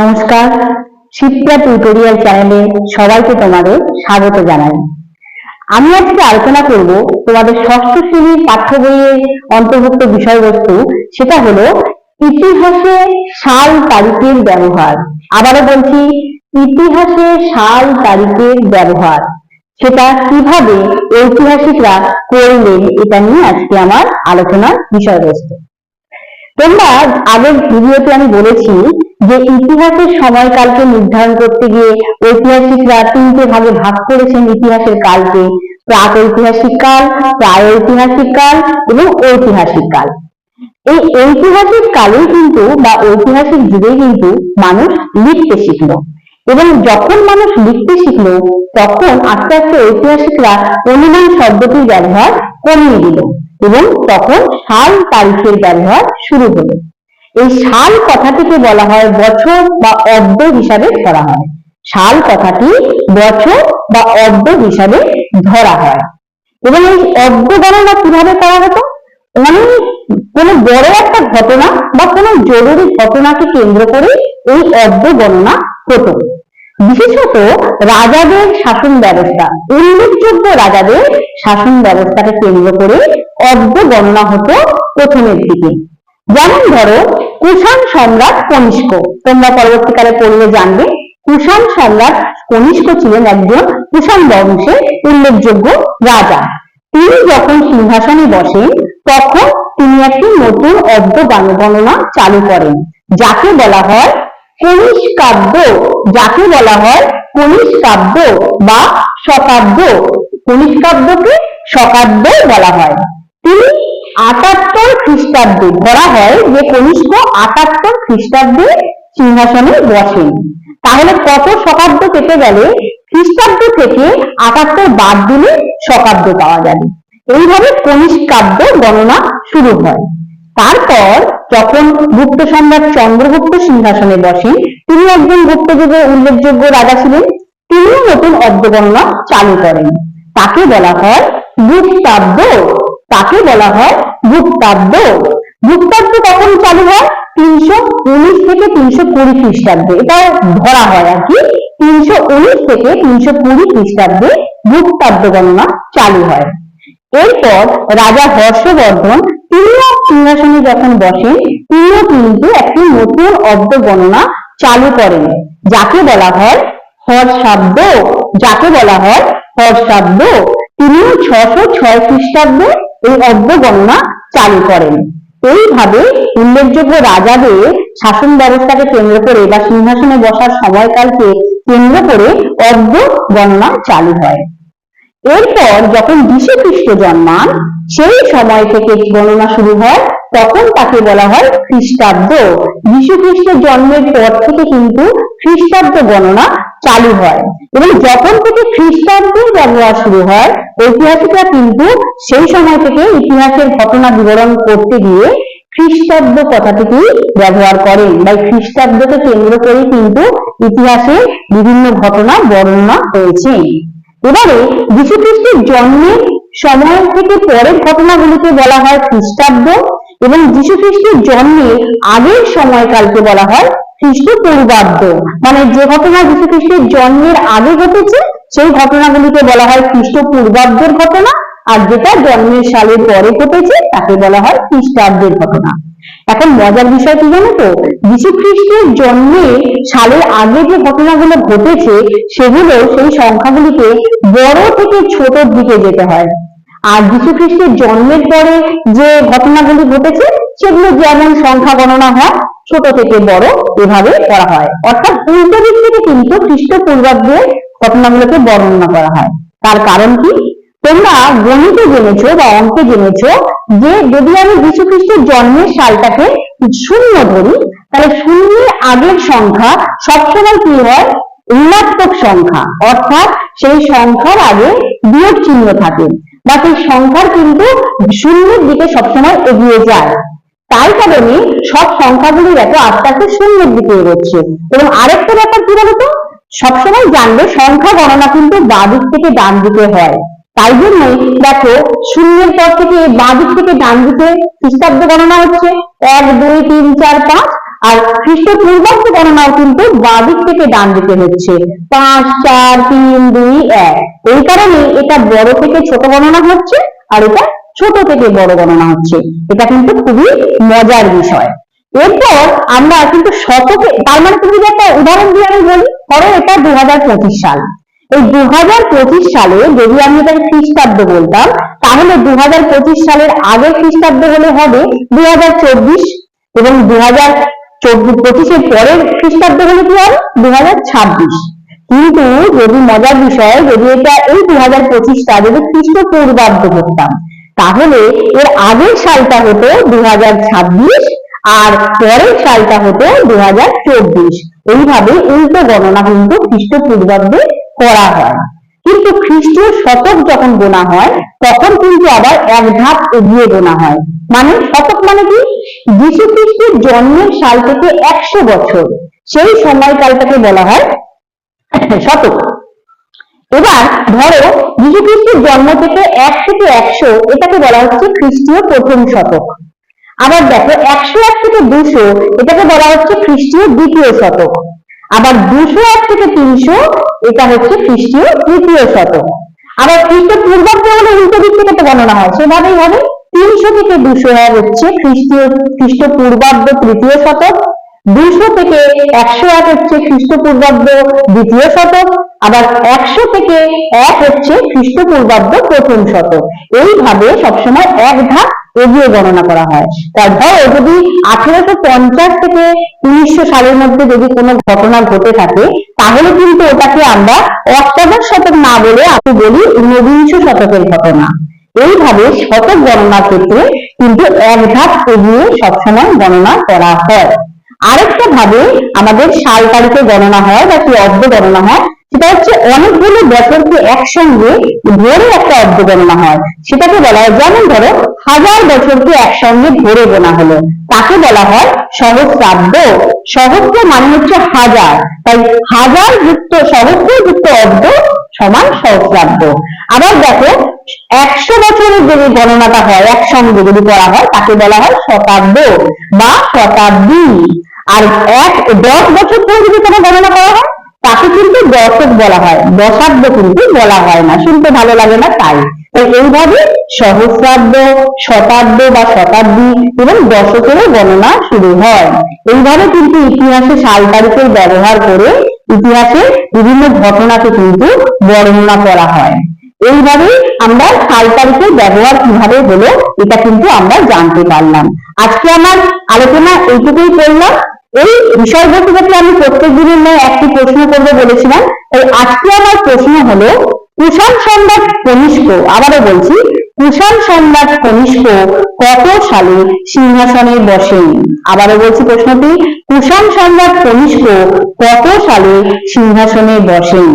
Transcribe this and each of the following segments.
নমস্কার শিপ্রা টিউটোরিয়াল চ্যানেলে সবাইকে তোমাদের স্বাগত জানাই। আমি আজকে আলোচনা করব তোমাদের ষষ্ঠ শ্রেণির পাঠ্য বইয়ের অন্তর্ভুক্ত বিষয়বস্তু, সেটা হলো ইতিহাসে সাল তারিখের ব্যবহার। আবারও বলছি, ইতিহাসে সাল তারিখের ব্যবহার। সেটা কীভাবে ঐতিহাসিকরা করলেন, এটা নিয়ে আজকে আমার আলোচনার বিষয়বস্তু। তোমরা আগের ভিডিওতে আমি বলেছি যে ইতিহাসের সময়কালকে নির্ধারণ করতে গিয়ে ঐতিহাসিকরা তিনটে ভাগে ভাগ করেছেন ইতিহাসের কালকে। প্রাক ঐতিহাসিক কাল প্রায় ঐতিহাসিক কাল এবং ঐতিহাসিক কাল। এই ঐতিহাসিক কালেই কিন্তু বা ঐতিহাসিক যুগে কিন্তু মানুষ লিখতে শিখল। এবং যখন মানুষ লিখতে শিখল, তখন আস্তে আস্তে ঐতিহাসিকরা অনুমান শব্দটির ব্যবহার কমিয়ে দিল। এবং তখন সাল তারিখের ব্যবহার শুরু হলো। এই সাল কথাটিকে বলা হয় বছর বা অব্দ হিসাবে ধরা হয়। সাল কথাটি বছর বা অব্দ হিসাবে ধরা হয়। এবং এই অব্দ গণনা কীভাবে করা হতো? অনেক কোনো বড় একটা ঘটনা বা কোনো জরুরি ঘটনাকে কেন্দ্র করে এই অব্দ গণনা হতো। বিশেষত রাজাদের শাসন ব্যবস্থা, উল্লেখযোগ্য রাজাদের শাসন ব্যবস্থাকে কেন্দ্র করে অব্দ গণনা হতো প্রথমের দিকে। যেমন ধরো, কুষাণ সম্রাট কনিষ্ক। তোমরা পরবর্তীকালে পড়লে জানবে, কুষাণ সম্রাট কনিষ্ক ছিলেন একজন কুষাণ বংশের উল্লেখযোগ্য রাজা। তিনি যখন সিংহাসনে বসেন, তখন তিনি একটি নতুন অব্দ গণনা চালু করেন, যাকে বলা হয় কনিষ কাব্য যাকে বলা হয় কনিষ কাব্য বা শকাব্দ কনিষ কাব্যকে শকাব্দ বলা হয়। তিনি আটাত্তর খ্রিস্টাব্দে ধরা হয় যে কনিষ্ক আটাত্তর খ্রিস্টাব্দে সিংহাসনে বসেন। তাহলে কত শকাব্দ পেতে গেলে? খ্রিস্টাব্দ থেকে আটাত্তর বাদ দিলে শকাব্দ পাওয়া যাবে। এইভাবে কনিষ্ক কাব্য গণনা শুরু হয়। তারপর যখন গুপ্ত সম্রাট চন্দ্রগুপ্ত সিংহাসনে বসেন তিনি একজন গুপ্ত যুগের উল্লেখযোগ্য রাজা ছিলেন। তিনিও নতুন অব্দ গণনা চালু করেন। তাকে বলা হয় গুপ্তাব্দ। তাকে বলা হয় গুপ্তাব্দ। গুপ্তাব্দ কখন চালু হয়? তিনশো উনিশ থেকে তিনশো কুড়ি খ্রিস্টাব্দে। এটা ধরা হয় আর কি, তিনশো উনিশ থেকে তিনশো কুড়ি খ্রিস্টাব্দে গুপ্তাব্দ গণনা চালু হয়। এরপর রাজা হর্ষবর্ধন তিনিও সিংহাসনে যখন বসেন তিনিও কিন্তু একটি নতুন অব্দ গণনা চালু করেন, যাকে বলা হয় হর্ষাব্দ যাকে বলা হয় হর্ষাব্দ তিনিও ছশো ছয় খ্রিস্টাব্দে এই অব্দ গণনা চালু করেন। এইভাবে উল্লেখযোগ্য রাজাদের শাসন ব্যবস্থাকে কেন্দ্র করে বা সিংহাসনে বসার সময়কালকে কেন্দ্র করে অব্দ গণনা চালু হয়। এরপর যখন যীশু খ্রিস্ট জন্মান, সেই সময় থেকে গণনা শুরু হয়, তখন তাকে বলা হয় খ্রিস্টাব্দ। যীশু খ্রিস্টের জন্মের পর থেকে কিন্তু খ্রিস্টাব্দ গণনা চালু হয়। এবং যখন থেকে খ্রিস্টাব্দের ব্যবহার শুরু হয়, ঐতিহাসিকরা কিন্তু সেই সময় থেকে ইতিহাসের ঘটনা বিবরণ করতে গিয়ে খ্রিস্টাব্দ কথাটিকে ব্যবহার করেন। বা খ্রিস্টাব্দকে কেন্দ্র করে কিন্তু ইতিহাসে বিভিন্ন ঘটনা বর্ণনা হয়েছে। এবারে যীশু খ্রিস্টের জন্মের সময় থেকে পরের ঘটনাগুলিকে বলা হয় খ্রিস্টাব্দ এবং যীশু খ্রিস্টের জন্মের আগের সময়কালকে বলা হয় খ্রিস্ট পূর্বাব্দ মানে যে ঘটনা যীশু খ্রিস্টের জন্মের আগে ঘটেছে, সেই ঘটনাগুলিকে বলা হয় খ্রিস্ট পূর্বাব্দের ঘটনা আর যেটা জন্মের সালের পরে ঘটেছে, তাকে বলা হয় খ্রিস্টাব্দের ঘটনা। এখন মজার বিষয় কি জানো তো? যীশু খ্রিস্টের জন্মের সালের আগে যে ঘটনাগুলো ঘটেছে, সেগুলো সেই সংখ্যাগুলিকে বড় থেকে ছোটর দিকে যেতে হয়। আর যীশু খ্রিস্টের জন্মের পরে যে ঘটনাগুলি ঘটেছে, সেগুলো যেমন সংখ্যা গণনা হয়, ছোট থেকে বড় এভাবে করা হয়। অর্থাৎ উল্টো দিক থেকে কিন্তু খ্রিস্টপূর্বাব্দের ঘটনাগুলোকে বর্ণনা করা হয়। তার কারণ কি? তোমরা গণিতে জেনেছো বা অঙ্কে জেনেছো যে যদি আমি যীশু খ্রিস্টের জন্মের সালটাকে শূন্য ধরি, তাহলে শূন্যের আগের সংখ্যা সবসময় কি হয়? ঋণাত্মক সংখ্যা। অর্থাৎ সেই সংখ্যার আগে বিয়োগ চিহ্ন থাকে বা সেই সংখ্যার কিন্তু শূন্যের দিকে সবসময় এগিয়ে যায়। তাই কারণে সব সংখ্যাগুলি দেখো আস্তে আস্তে শূন্যের দিকে এগোচ্ছে। এবং আরেকটা ব্যাপার কি বলতো? সবসময় জানবে সংখ্যা গণনা কিন্তু বাঁ দিক থেকে ডান দিকে হয়। তাই জন্য দেখো শূন্যের পর থেকে বাঁ দিক থেকে ডান দিকে খ্রিস্টাব্দ গণনা হচ্ছে। এক, দুই, তিন, চার, পাঁচ। আর খ্রিস্টপূর্বাব্দ গণনাও কিন্তু বাঁ দিক থেকে ডান দিকে হচ্ছে। পাঁচ, চার, তিন, দুই, এক। এই কারণে এটা বড় থেকে ছোট গণনা হচ্ছে আর এটা ছোট থেকে বড় গণনা হচ্ছে। এটা কিন্তু খুবই মজার বিষয়। এরপর আমরা কিন্তু শতকে তার মানে তুমি যদি একটা উদাহরণ দিয়ে আমি বলি, ধরো এটা দু সাল। এই দু হাজার পঁচিশ সালে যদি আমি এটা খ্রিস্টাব্দ বলতাম, তাহলে দু হাজার পঁচিশ সালের আগে খ্রিস্টাব্দ হলে হবে দু হাজার চব্বিশ এবং দু হাজার পঁচিশের পরের খ্রিস্টাব্দ হলে কি হবে? দু হাজার ছাব্বিশ। কিন্তু যদি মজার বিষয়, যদি এটা এই দু হাজার পঁচিশটা যদি খ্রিস্টপূর্বাব্দ করতাম তাহলে এর আগের সালটা হতো দু হাজার ছাব্বিশ আর পরের সালটা হতো দু হাজার চব্বিশ। এইভাবে উল্টো গণনা কিন্তু খ্রিস্টপূর্বাব্দে করা হয়। কিন্তু খ্রিস্টীয় শতক যখন গোনা হয়, তখন কিন্তু আবার এক ধাপ এগিয়ে গোনা হয়। মানে শতক মানে কি? যীশু খ্রিস্টের জন্মের সাল থেকে একশো বছর। সেই সময়কালটাকে বলা হয় শতক। এবার ধরো, যীশু খ্রিস্টের জন্ম থেকে এক থেকে একশো, এটাকে বলা হচ্ছে খ্রিস্টীয় প্রথম শতক। আবার দেখো, একশো এক থেকে দুশো, এটাকে বলা হচ্ছে খ্রিস্টীয় দ্বিতীয় শতক। আবার দুশো এক থেকে তিনশো, এটা হচ্ছে খ্রিস্টীয় তৃতীয় শতক। আবার খ্রিস্ট পূর্বাব্দ হলে উল্টো দিক থেকে তো গণনা হয়, সেভাবেই হবে। তিনশো থেকে দুশো এক হচ্ছে খ্রিস্টীয় খ্রিস্ট পূর্বাব্দ তৃতীয় শতক। দুশো থেকে একশো এক হচ্ছে খ্রিস্টপূর্বাব্দ দ্বিতীয় শতক। আবার একশো থেকে এক হচ্ছে খ্রিস্টপূর্বাব্দ প্রথম শতক। এইভাবে সবসময় এক ধাপ এগিয়ে গণনা করা হয়। তার ধরো যদি আঠেরোশো পঞ্চাশ থেকে উনিশশো সালের মধ্যে যদি কোনো ঘটনা ঘটে থাকে, তাহলে কিন্তু ওটাকে আমরা অষ্টাদশ শতক না বলে আমি বলি ঊনবিংশ শতকের ঘটনা। এইভাবে শতক গণনার ক্ষেত্রে কিন্তু এক ধাপ এগিয়ে সবসময় গণনা করা হয়। আরেকটা ভাবে আমাদের সাল তারিখে গণনা হয় বা কি অব্দ গণনা হয় সেটা হচ্ছে অনেকগুলো বছরকে একসঙ্গে ধরে একটা অব্দ গণনা হয়। সেটাকে বলা হয়, যেমন ধরো, হাজার বছরকে একসঙ্গে ধরে গোনা হলো। তাকে বলা হয় সহস্রাব্দ। সহস্র মানে হচ্ছে হাজার। তাই হাজার যুক্ত, সহস্র যুক্ত অব্দ সমান সহস্রাব্দ। আবার দেখো, একশো বছরের যদি গণনাটা হয়, একসঙ্গে যদি করা হয়, তাকে বলা হয় শতাব্দ বা শতাব্দী। আর এক, দশ বছর পরে যদি কোনো গণনা করা হয় তাকে কিন্তু দশক বলা হয় দশাব্দ কিন্তু বলা হয় না, শুনতে ভালো লাগে না তাই। তাই এইভাবে সহস্রাব্দ, শতাব্দ বা শতাব্দী এবং দশকেরও গণনা শুরু হয়। এইভাবে কিন্তু ইতিহাসে সাল তারিখের ব্যবহার করে ইতিহাসে বিভিন্ন ঘটনাকে কিন্তু বর্ণনা করা হয়। এইভাবে আমরা সাল তারিখের ব্যবহার কীভাবে হলো, এটা কিন্তু আমরা জানতে পারলাম। আজকে আমার আলোচনা এইটুকুই করলাম। এই বিষয়বস্তু থেকে আমি প্রত্যেক দিনের ন্যায় একটি প্রশ্ন করব বলেছিলাম। তাই আজকে আমার প্রশ্ন হলো কুষাণ সম্রাট কনিষ্ক, আবারও বলছি কুষাণ সম্রাট কনিষ্ক কত সালে সিংহাসনে বসেন? আবারও বলছি প্রশ্নটি, কুষাণ সম্রাট কনিষ্ক কত সালে সিংহাসনে বসেন?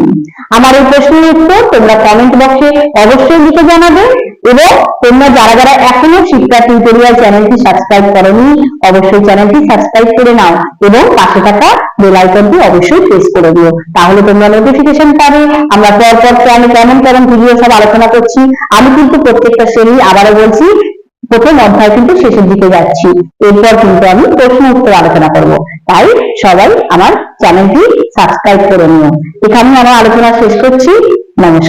আমার এই প্রশ্নের উত্তর তোমরা কমেন্ট বক্সে অবশ্যই লিখে জানাবে এবং তোমরা যারা যারা এখনও শিক্ষা টিউটোরিয়াল চ্যানেলটি সাবস্ক্রাইব করনি, অবশ্যই চ্যানেলটি সাবস্ক্রাইব করে নাও এবং পাশে থাকা বেল আইকনটি অবশ্যই প্রেস করে দিও। তাহলে তোমরা নোটিফিকেশন পাবে। আমরা পরপর পর আমি কেমন কেমন ভিডিও সব আলোচনা করছি। আমি কিন্তু প্রত্যেকটা শ্রেণি আবারও বলছি, প্রথম অধ্যায় কিন্তু শেষের দিকে যাচ্ছি। এরপর কিন্তু আমি প্রশ্ন উত্তর আলোচনা করব। তাই সবাই আমার চ্যানেলটি সাবস্ক্রাইব করে নিও। এখানে আমার আলোচনা শেষ করছি। নমস্কার।